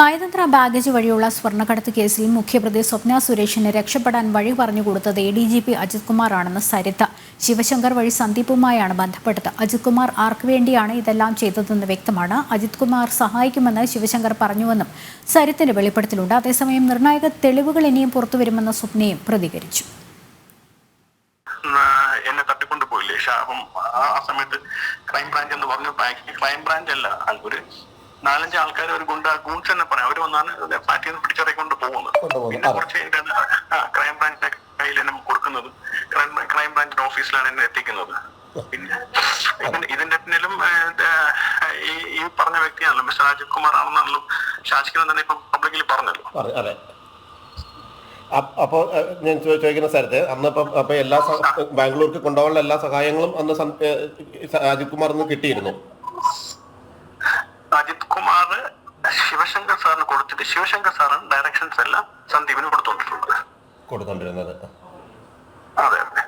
നയതന്ത്ര ബാഗേജ് വഴിയുള്ള സ്വർണക്കടത്ത് കേസിൽ മുഖ്യപ്രതി സ്വപ്ന സുരേഷിന് രക്ഷപ്പെടാൻ വഴി പറഞ്ഞു കൊടുത്തത് A D G P Ajith കുമാറാണെന്ന് Saritha. Sivasankar വഴി സന്ദീപുമായാണ് ബന്ധപ്പെട്ടത്. അജിത് കുമാർ ആർക്കു വേണ്ടിയാണ് ഇതെല്ലാം ചെയ്തതെന്ന് വ്യക്തമാണ്. അജിത് കുമാർ സഹായിക്കുമെന്ന് ശിവശങ്കർ പറഞ്ഞുവെന്നും സരിത്തിന്റെ വെളിപ്പെടുത്തലുണ്ട്. അതേസമയം നിർണായക തെളിവുകൾ ഇനിയും പുറത്തുവരുമെന്ന് സ്വപ്നയും പ്രതികരിച്ചു. എന്നെ തട്ടിക്കൊണ്ട് പോയില്ലേ? ഷാഹും ആ സമയത്ത് ക്രൈം ബ്രാഞ്ച് എന്ന് പറഞ്ഞു. ക്രൈംബ്രാഞ്ച് ക്രൈം ബ്രാഞ്ച് അല്ല ഒരു നാലഞ്ച് ആൾക്കാർ ഒരു ഗുണ്ട ഗൂൺസ് തന്നെ പറയാം. അവർ വന്നാണ് പാറ്റിന്ന് നിന്ന് പിടിച്ചിറക്കൊണ്ട് പോകുന്നത്. പിന്നെ. കുറച്ച് ക്രൈം ബ്രാഞ്ചിന്റെ കയ്യിൽ എന്നെ കൊടുക്കുന്നത്. ക്രൈം ക്രൈം ബ്രാഞ്ചിന്റെ ഓഫീസിലാണ് എന്നെ എത്തിക്കുന്നത്. പിന്നെ ഇതിന്റെ- പിന്നിലും ഈ ഈ പറഞ്ഞ വ്യക്തിയാണല്ലോ മിസ്റ്റർ രാജീവ് കുമാർ ആണെന്നാണല്ലോ ശാസിക്കുന്നത് തന്നെ ഇപ്പൊ പബ്ലിക്കിൽ പറഞ്ഞല്ലോ. പറ- അതെ. അപ്പോൾ അപ്പോ ഞാൻ ചോദിക്കുന്ന സ്ഥലത്ത് അന്ന് ഇപ്പം അപ്പൊ എല്ലാ ബാംഗ്ലൂർക്ക് കൊണ്ടുപോകാനുള്ള എല്ലാ സഹായങ്ങളും അന്ന് രാജീവ് കുമാർ കിട്ടിയിരുന്നു അജിത് കുമാർ ശിവശങ്കർ കൊടുത്തിട്ട് ശിവശങ്കർ സാറാണ് ഡയറക്ഷൻസ് എല്ലാം സന്ദീപിന് കൊടുത്തോണ്ടിട്ടുള്ളത്. കൊടുത്തോണ്ടിരുന്നത്. അതെ അതെ.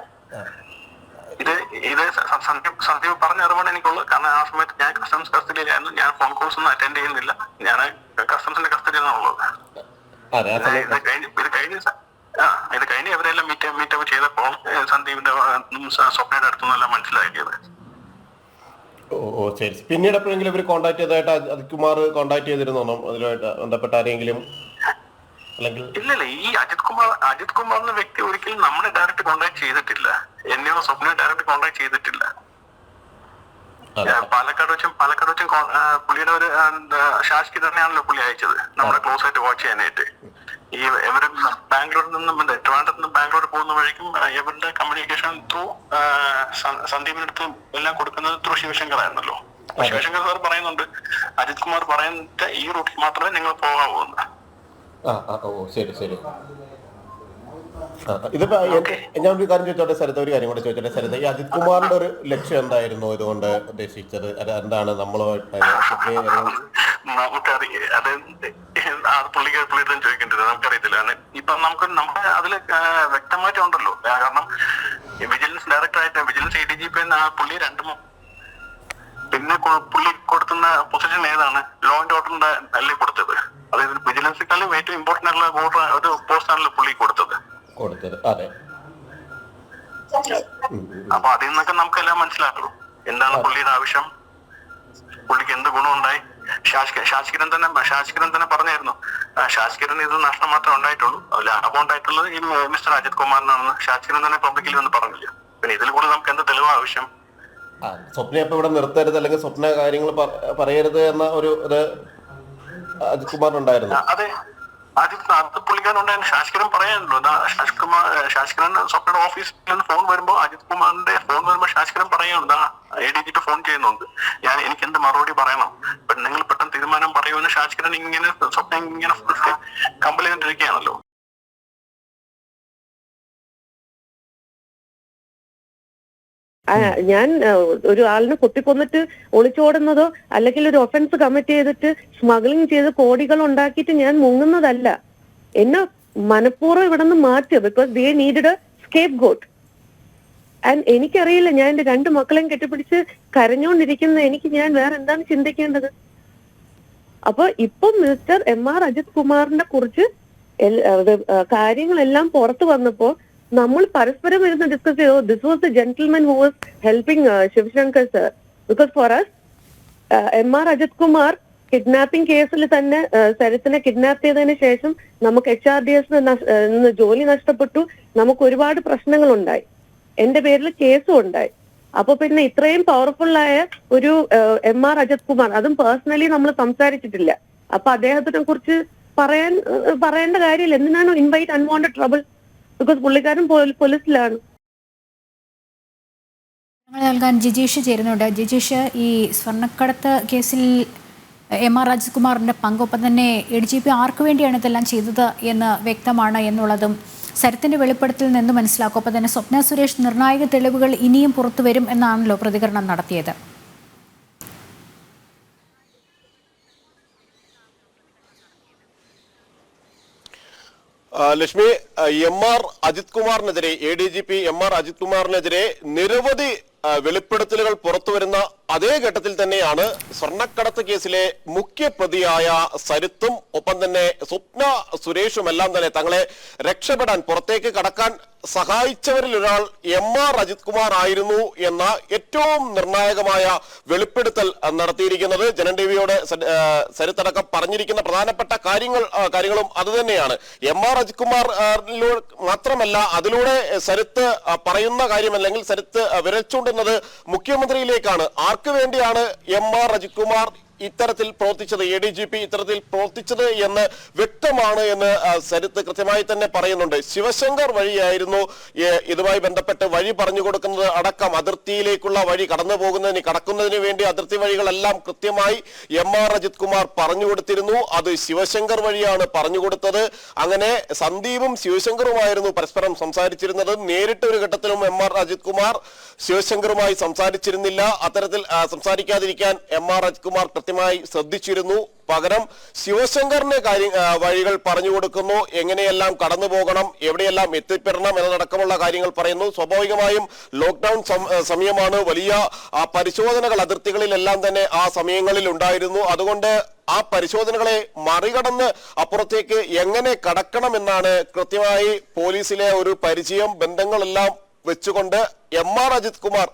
ഇത് ഇത് സന്ദീപ് സന്ദീപ് പറഞ്ഞ അറിവാണ് എനിക്കുള്ളത്. കാരണം ആ സമയത്ത് ഞാൻ കസ്റ്റംസ് കസ്റ്റഡിയിലായിരുന്നു ഞാൻ ഫോൺ കോൾസ് ഒന്നും അറ്റൻഡ് ചെയ്യുന്നില്ല. ഞാൻ കസ്റ്റംസിന്റെ കസ്റ്റഡിയിലാണ് ഉള്ളത്. ഇത് കഴിഞ്ഞ ആ ഇത് കഴിഞ്ഞ് ഇവരെല്ലാം മീറ്റ് മീറ്റപ്പ് ചെയ്തപ്പോൾ സന്ദീപിന്റെ സ്വപ്നയുടെ അടുത്തുനിന്നെല്ലാം മനസ്സിലാക്കിയത്. ഓ ശരി. പിന്നീട് എപ്പോഴെങ്കിലും ഇവർ കോണ്ടാക്ട് ചെയ്തതായിട്ട് അജി- അജിത് കുമാർ കോണ്ടാക്ട് ചെയ്തിരുന്നോ അതിലുമായിട്ട് ബന്ധപ്പെട്ട ആരെങ്കിലും? അല്ലെങ്കിൽ ഇല്ലല്ല ഈ അജിത് കുമാർ അജിത് കുമാർ എന്ന വ്യക്തി ഒരിക്കലും നമ്മളെ ഡയറക്റ്റ് കോണ്ടാക്ട് ചെയ്തിട്ടില്ല. എന്നെയോ സ്വപ്ന ഡയറക്റ്റ് കോണ്ടാക്ട് ചെയ്തിട്ടില്ല. പാലക്കാട് വെച്ചും പാലക്കാട് വെച്ചും പുള്ളിയുടെ ഒരു ഷാഷ്കി തന്നെയാണല്ലോ പുള്ളി അയച്ചത്. നമ്മുടെ ക്ലോസ് ആയിട്ട് വാച്ച് ചെയ്യാനായിട്ട്. ഈ ഇവർ ബാംഗ്ലൂരിൽ നിന്നും ട്രിവാൻഡ്രത്ത് നിന്ന് ബാംഗ്ലൂർ പോകുന്ന വഴിക്കും എവരുടെ ഇവരുടെ കമ്മ്യൂണിക്കേഷൻ ത്രൂ സന്ദീപിനടുത്ത് എല്ലാം കൊടുക്കുന്നത് ത്രൂ ശിവശങ്കർ ആയിരുന്നല്ലോ അപ്പൊ ശിവശങ്കർ സാർ പറയുന്നുണ്ട് അജിത് കുമാർ പറയുന്നത് ഈ റൂട്ടിൽ മാത്രമേ നിങ്ങൾ പോകാവൂ എന്ന്. ഓ ശരി ശരി. ഇതിപ്പോ ഞാൻ ഒരു കാര്യം ചോദിച്ചോട്ടെ സരിത ഒരു കാര്യം കൂടെ ചോദിച്ചോട്ടെ. സരിത ഈ അജിത് കുമാറിന്റെ ഒരു ലക്ഷ്യം എന്തായിരുന്നു ഇതുകൊണ്ട് ഉദ്ദേശിച്ചത്? എന്താണ് നമ്മളുമായിട്ട് നമുക്കറിയാം. അത് പുള്ളിക്ക് പുള്ളിയുടെ ചോദിക്കേണ്ടത് നമുക്കറിയത്തില്ല. ഇപ്പൊ നമുക്ക് നമ്മുടെ അതിൽ വ്യക്തമായിട്ട് ഉണ്ടല്ലോ കാരണം വിജിലൻസ് ഡയറക്ടർ ആയിട്ട് vigilance A D G P എന്ന പുള്ളി രണ്ട് പിന്നെ പുള്ളി കൊടുക്കുന്ന പൊസിഷൻ ഏതാണ്? ലോ ആൻഡ് ഓർഡറിന്റെ അല്ലേ കൊടുത്തത്? അതായത് വിജിലൻസിക്കാളും ഏറ്റവും ഇമ്പോർട്ടന്റ് ആയിട്ടുള്ള ഓർഡർ ഒരു പോസ്റ്റാണല്ലോ പുള്ളി കൊടുത്തത്. കൊടുത്തത്. അതെ. അപ്പൊ അതിൽ നിന്നൊക്കെ നമുക്ക് എല്ലാം മനസ്സിലാക്കുള്ളൂ എന്താണ് പുള്ളിയുടെ ആവശ്യം? പുള്ളിക്ക് എന്ത് ഗുണമുണ്ടായി? ശാസ്ക- ശാസ്കിരൻ തന്നെ ശാസ്കിരൻ തന്നെ പറഞ്ഞായിരുന്നു. ആ, ശാസ്കിരൻ ഇത് നഷ്ടം മാത്രമേ ഉണ്ടായിട്ടുള്ളൂ. ലാഭം ഉണ്ടായിട്ടുള്ളത് ഈ മിസ്റ്റർ അജിത് കുമാറിനാണെന്ന് ശാസ്കിരൻ തന്നെ പബ്ലിക്കിൽ വന്ന് പറഞ്ഞില്ല. പിന്നെ ഇതിൽ കൂടെ നമുക്ക് എന്ത് തെളിവ് ആവശ്യം? സ്വപ്ന ഇപ്പൊ ഇവിടെ നിർത്തരുത് അല്ലെങ്കിൽ സ്വപ്ന കാര്യങ്ങൾ പറയരുത് എന്ന ഒരു ഇത് അജിത് കുമാറിനുണ്ടായിരുന്നു. ഉണ്ടായിരുന്നു അതെ. അജിത് അത് പുള്ളിക്കാരുണ്ടായിരുന്നു ശാസ്കിരൻ പറയാനുള്ളൂ എന്താ ശാസ് കുമാർ ശാസ്കിരൻ സ്വപ്നയുടെ ഓഫീസിൽ നിന്ന് ഫോൺ വരുമ്പോ അജിത് കുമാറിന്റെ ഫോൺ വരുമ്പോ ശാസ്കിരൻ പറയാനുണ്ട്. എ ഡി ഫോൺ ചെയ്യുന്നുണ്ട്. ഞാൻ എനിക്ക് എന്ത് മറുപടി പറയണം? നിങ്ങൾ പെട്ടെന്ന് തീരുമാനം പറയുമെന്ന് ശാസ്കിരൻ ഇങ്ങനെ സ്വപ്നം ഇങ്ങനെ കമ്പൽ ചെയ്തിട്ടിരിക്കുകയാണല്ലോ ഞാൻ ഒരു ആളിനെ കുത്തിക്കൊന്നിട്ട് ഒളിച്ചോടുന്നതോ അല്ലെങ്കിൽ ഒരു ഒഫൻസ് കമ്മിറ്റ് ചെയ്തിട്ട് സ്മഗ്ലിംഗ് ചെയ്ത് കോടികൾ ഉണ്ടാക്കിയിട്ട് ഞാൻ മുങ്ങുന്നതല്ല. എന്നെ മനഃപൂർവം ഇവിടെ നിന്ന് മാറ്റുക because they needed scapegoat എനിക്കറിയില്ല ഞാൻ എന്റെ രണ്ട് മക്കളെയും കെട്ടിപ്പിടിച്ച് കരഞ്ഞുകൊണ്ടിരിക്കുന്ന എനിക്ക് ഞാൻ വേറെ എന്താണ് ചിന്തിക്കേണ്ടത്? അപ്പൊ ഇപ്പം മിസ്റ്റർ എം ആർ അജിത് കുമാറിനെ കുറിച്ച് കാര്യങ്ങളെല്ലാം പുറത്തു വന്നപ്പോ നമ്മൾ പരസ്പരം ഇരുന്ന് ഡിസ്കസ് ചെയ്തു this was the gentleman who was helping Sivasankar sir because for us M R Ajith Kumar kidnapping കേസിൽ തന്നെ സരത്തിനെ കിഡ്നാപ്പ് ചെയ്തതിന് ശേഷം നമുക്ക് എച്ച് ആർ ഡി എസ് ജോലി നഷ്ടപ്പെട്ടു. നമുക്ക് ഒരുപാട് പ്രശ്നങ്ങൾ ഉണ്ടായി എന്റെ പേരിൽ കേസും ഉണ്ടായി. അപ്പൊ പിന്നെ ഇത്രയും പവർഫുൾ ആയ ഒരു എം ആർ അജിത് കുമാർ അതും പേഴ്സണലി നമ്മൾ സംസാരിച്ചിട്ടില്ല. അപ്പൊ അദ്ദേഹത്തിനെ കുറിച്ച് പറയാൻ പറയേണ്ട കാര്യമില്ല. എന്തിനാണ് ഇൻവൈറ്റ് അൺവാണ്ടഡ് ട്രബിൾ ബിക്കോസ് പുള്ളിക്കാരൻ പോലീസിലാണ്. നമ്മൾ നൽകാൻ ജിജീഷ് ചേരുന്നുണ്ട്. ജിജീഷ് ഈ സ്വർണക്കടത്ത് കേസിൽ എം ആർ രാജകുമാറിന്റെ പങ്കൊപ്പം തന്നെ എ ഡി ജി പി ആർക്ക് വേണ്ടിയാണ് ഇതെല്ലാം ചെയ്തത് എന്ന് വ്യക്തമാണ് എന്നുള്ളതും സരത്തിന്റെ വെളിപ്പെടുത്തൽ നിന്ന് മനസ്സിലാക്കും. തന്നെ സ്വപ്ന സുരേഷ് നിർണായക തെളിവുകൾ ഇനിയും പുറത്തു വരും എന്നാണല്ലോ പ്രതികരണം നടത്തിയത്. Lakshmi M R Ajith കുമാറിനെതിരെ A D G P M R Ajith കുമാറിനെതിരെ നിരവധി വെളിപ്പെടുത്തലുകൾ പുറത്തുവരുന്ന അതേ ഘട്ടത്തിൽ തന്നെയാണ് സ്വർണക്കടത്ത് കേസിലെ മുഖ്യ പ്രതിയായ സരിത്തും ഒപ്പം തന്നെ സ്വപ്ന സുരേഷുമെല്ലാം തന്നെ തങ്ങളെ രക്ഷപ്പെടാൻ പുറത്തേക്ക് കടക്കാൻ സഹായിച്ചവരിൽ ഒരാൾ എം ആർ അജിത് കുമാർ ആയിരുന്നു എന്ന ഏറ്റവും നിർണായകമായ വെളിപ്പെടുത്തൽ നടത്തിയിരിക്കുന്നത് ജനൻ ടിവിയോട് സരിത്തടക്കം പറഞ്ഞിരിക്കുന്ന പ്രധാനപ്പെട്ട കാര്യങ്ങൾ കാര്യങ്ങളും അതുതന്നെയാണ് എം ആർ അജിത് കുമാർ മാത്രമല്ല അതിലൂടെ സരിത്ത് പറയുന്ന കാര്യം അല്ലെങ്കിൽ സരിത്ത് വിരൽ ചൂണ്ടുന്നത് മുഖ്യമന്ത്രിയിലേക്കാണ്. ആർക്ക് വേണ്ടിയാണ് എം ആർ അജിത് കുമാർ ഇത്തരത്തിൽ പ്രവർത്തിച്ചത് എ ഡി ജി പി ഇത്തരത്തിൽ പ്രവർത്തിച്ചത് എന്ന് വ്യക്തമാണ് എന്ന് സരിത്ത് കൃത്യമായി തന്നെ പറയുന്നുണ്ട്. ശിവശങ്കർ വഴിയായിരുന്നു ഇതുമായി ബന്ധപ്പെട്ട് വഴി പറഞ്ഞു കൊടുക്കുന്നത്. അടക്കം അതിർത്തിയിലേക്കുള്ള വഴി കടന്നു പോകുന്നതിന് കടക്കുന്നതിന് വേണ്ടി അതിർത്തി വഴികളെല്ലാം കൃത്യമായി എം ആർ അജിത് കുമാർ പറഞ്ഞു കൊടുത്തിരുന്നു. അത് ശിവശങ്കർ വഴിയാണ് പറഞ്ഞു കൊടുത്തത്. അങ്ങനെ സന്ദീപും ശിവശങ്കറുമായിരുന്നു പരസ്പരം സംസാരിച്ചിരുന്നത്. നേരിട്ട് ഒരു ഘട്ടത്തിലും എം ആർ അജിത് കുമാർ ശിവശങ്കറുമായി സംസാരിച്ചിരുന്നില്ല. അത്തരത്തിൽ സംസാരിക്കാതിരിക്കാൻ എം ആർ അജിത് കുമാർ കൃത്യമായി ശ്രദ്ധിച്ചിരുന്നു. പകരം ശിവശങ്കറിന്റെ കാര്യ വഴികൾ പറഞ്ഞു കൊടുക്കുന്നു. എങ്ങനെയെല്ലാം കടന്നു പോകണം എവിടെയെല്ലാം എത്തിപ്പെടണം എന്നതടക്കമുള്ള കാര്യങ്ങൾ പറയുന്നു. സ്വാഭാവികമായും ലോക്ക്ഡൌൺ സമയമാണ്. വലിയ പരിശോധനകൾ അതിർത്തികളിലെല്ലാം തന്നെ ആ സമയങ്ങളിൽ ഉണ്ടായിരുന്നു. അതുകൊണ്ട് ആ പരിശോധനകളെ മറികടന്ന് അപ്പുറത്തേക്ക് എങ്ങനെ കടക്കണം എന്നാണ് കൃത്യമായി പോലീസിലെ ഒരു പരിചയം ബന്ധങ്ങളെല്ലാം വെച്ചുകൊണ്ട് എം ആർ അജിത് കുമാർ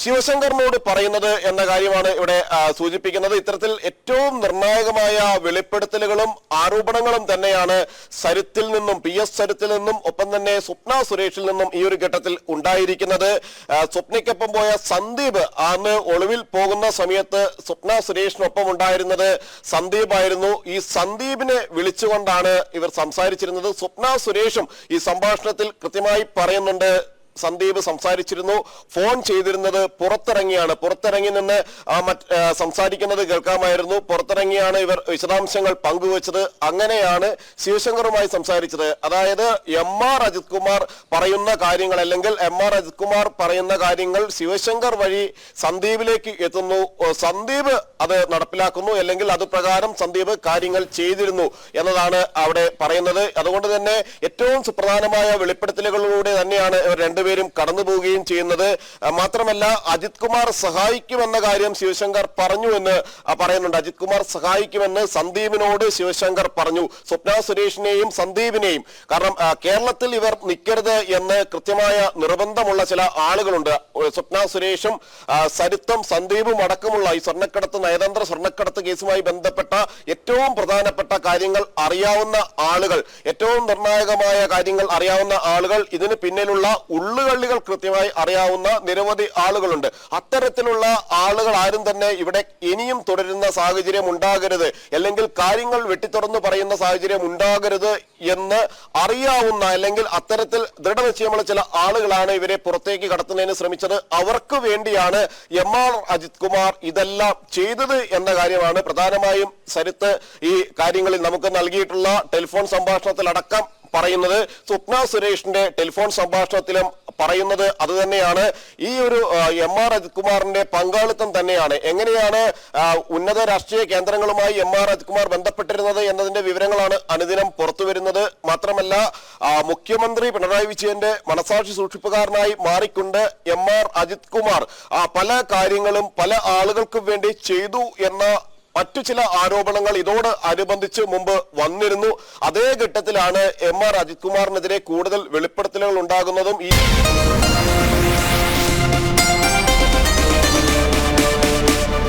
ശിവശങ്കറിനോട് പറയുന്നത് എന്ന കാര്യമാണ് ഇവിടെ സൂചിപ്പിക്കുന്നത്. ഇത്തരത്തിൽ ഏറ്റവും നിർണായകമായ വെളിപ്പെടുത്തലുകളും ആരോപണങ്ങളും തന്നെയാണ് സരിത്തിൽ നിന്നും പി എസ് സരിത്തിൽ നിന്നും ഒപ്പം തന്നെ സ്വപ്ന സുരേഷിൽ നിന്നും ഈ ഒരു ഘട്ടത്തിൽ ഉണ്ടായിരിക്കുന്നത്. സ്വപ്നയ്ക്കൊപ്പം പോയ സന്ദീപ് അന്ന് ഒളിവിൽ പോകുന്ന സമയത്ത് സ്വപ്ന സുരേഷിനൊപ്പം ഉണ്ടായിരുന്നത്. സന്ദീപ് ആയിരുന്നു. ഈ സന്ദീപിനെ വിളിച്ചുകൊണ്ടാണ് ഇവർ സംസാരിച്ചിരുന്നത്. സ്വപ്ന സുരേഷും ഈ സംഭാഷണത്തിൽ കൃത്യമായി പറയുന്നുണ്ട്. സന്ദീപ് സംസാരിച്ചിരുന്നു. ഫോൺ ചെയ്തിരുന്നത് പുറത്തിറങ്ങിയാണ്. പുറത്തിറങ്ങി നിന്ന് സംസാരിക്കുന്നത് കേൾക്കാമായിരുന്നു. പുറത്തിറങ്ങിയാണ് ഇവർ വിശദാംശങ്ങൾ പങ്കുവച്ചത്. അങ്ങനെയാണ് ശിവശങ്കറുമായി സംസാരിച്ചത്. അതായത് എം ആർ അജിത് കുമാർ പറയുന്ന കാര്യങ്ങൾ അല്ലെങ്കിൽ എം ആർ അജിത് കുമാർ പറയുന്ന കാര്യങ്ങൾ ശിവശങ്കർ വഴി സന്ദീപിലേക്ക് എത്തുന്നു. സന്ദീപ് അത് നടപ്പിലാക്കുന്നു അല്ലെങ്കിൽ അത് പ്രകാരം സന്ദീപ് കാര്യങ്ങൾ ചെയ്തിരുന്നു എന്നതാണ് അവിടെ പറയുന്നത്. അതുകൊണ്ട് തന്നെ ഏറ്റവും സുപ്രധാനമായ വെളിപ്പെടുത്തലുകളിലൂടെ തന്നെയാണ് ഇവർ രണ്ടുപേരും കടന്നു പോവുകയും ചെയ്യുന്നത് മാത്രമല്ല അജിത് കുമാർ സഹായിക്കുമെന്ന കാര്യം ശിവശങ്കർ പറഞ്ഞു എന്ന് പറയുന്നുണ്ട്. അജിത് കുമാർ സഹായിക്കുമെന്ന് സന്ദീപിനോട് ശിവശങ്കർ പറഞ്ഞു. സ്വപ്ന സുരേഷിനെയും സന്ദീപിനെയും. കാരണം കേരളത്തിൽ ഇവർ നിൽക്കരുത് എന്ന് കൃത്യമായ നിർബന്ധമുള്ള ചില ആളുകളുണ്ട്. സ്വപ്ന സുരേഷും സരിത്തും സന്ദീപും അടക്കമുള്ള ഈ സ്വർണക്കടത്ത് നയതന്ത്ര സ്വർണക്കടത്ത് കേസുമായി ബന്ധപ്പെട്ട ഏറ്റവും പ്രധാനപ്പെട്ട കാര്യങ്ങൾ അറിയാവുന്ന ആളുകൾ ഏറ്റവും നിർണായകമായ കാര്യങ്ങൾ അറിയാവുന്ന ആളുകൾ ഇതിന് പിന്നിലുള്ള ഉള്ളുകള്ളികൾ കൃത്യമായി അറിയാവുന്ന നിരവധി ആളുകളുണ്ട്. അത്തരത്തിലുള്ള ആളുകൾ ആരും തന്നെ ഇവിടെ ഇനിയും തുടരുന്ന സാഹചര്യം ഉണ്ടാകരുത്. അല്ലെങ്കിൽ കാര്യങ്ങൾ വെട്ടിത്തുറന്ന് പറയുന്ന സാഹചര്യം ഉണ്ടാകരുത് എന്ന് അറിയാവുന്ന അല്ലെങ്കിൽ അത്തരത്തിൽ ദൃഢനിശ്ചയമുള്ള ചില ആളുകളാണ് ഇവരെ പുറത്തേക്ക് കടത്തുന്നതിന് ശ്രമിച്ചത്. അവർക്ക് വേണ്ടിയാണ് എം ആർ അജിത് കുമാർ ഇതെല്ലാം ചെയ്തത് എന്ന കാര്യമാണ് പ്രധാനമായും സരിത്ത് ഈ കാര്യങ്ങളിൽ നമുക്ക് നൽകിയിട്ടുള്ള ടെലിഫോൺ സംഭാഷണത്തിലടക്കം പറയുന്നത് സ്വപ്ന സുരേഷിന്റെ ടെലിഫോൺ സംഭാഷണത്തിലും പറയുന്നത് അത് തന്നെയാണ്. ഈ ഒരു എം ആർ അജിത് കുമാറിന്റെ പങ്കാളിത്തം തന്നെയാണ്. എങ്ങനെയാണ് ഉന്നത രാഷ്ട്രീയ കേന്ദ്രങ്ങളുമായി എം ആർ അജിത് കുമാർ ബന്ധപ്പെട്ടിരുന്നത് എന്നതിന്റെ വിവരങ്ങളാണ് അനുദിനം പുറത്തു വരുന്നത്. മാത്രമല്ല മുഖ്യമന്ത്രി പിണറായി വിജയന്റെ മനസാക്ഷി സൂക്ഷിപ്പുകാരനായി മാറിക്കൊണ്ട് എം ആർ അജിത് കുമാർ പല കാര്യങ്ങളും പല ആളുകൾക്കും വേണ്ടി ചെയ്തു എന്ന മറ്റു ചില ആരോപണങ്ങൾ ഇതോട് അനുബന്ധിച്ച് മുമ്പ് വന്നിരുന്നു. അതേ ഘട്ടത്തിലാണ് എം ആർ അജിത് കുമാറിനെതിരെ കൂടുതൽ വെളിപ്പെടുത്തലുകൾ ഉണ്ടാകുന്നതും ഈ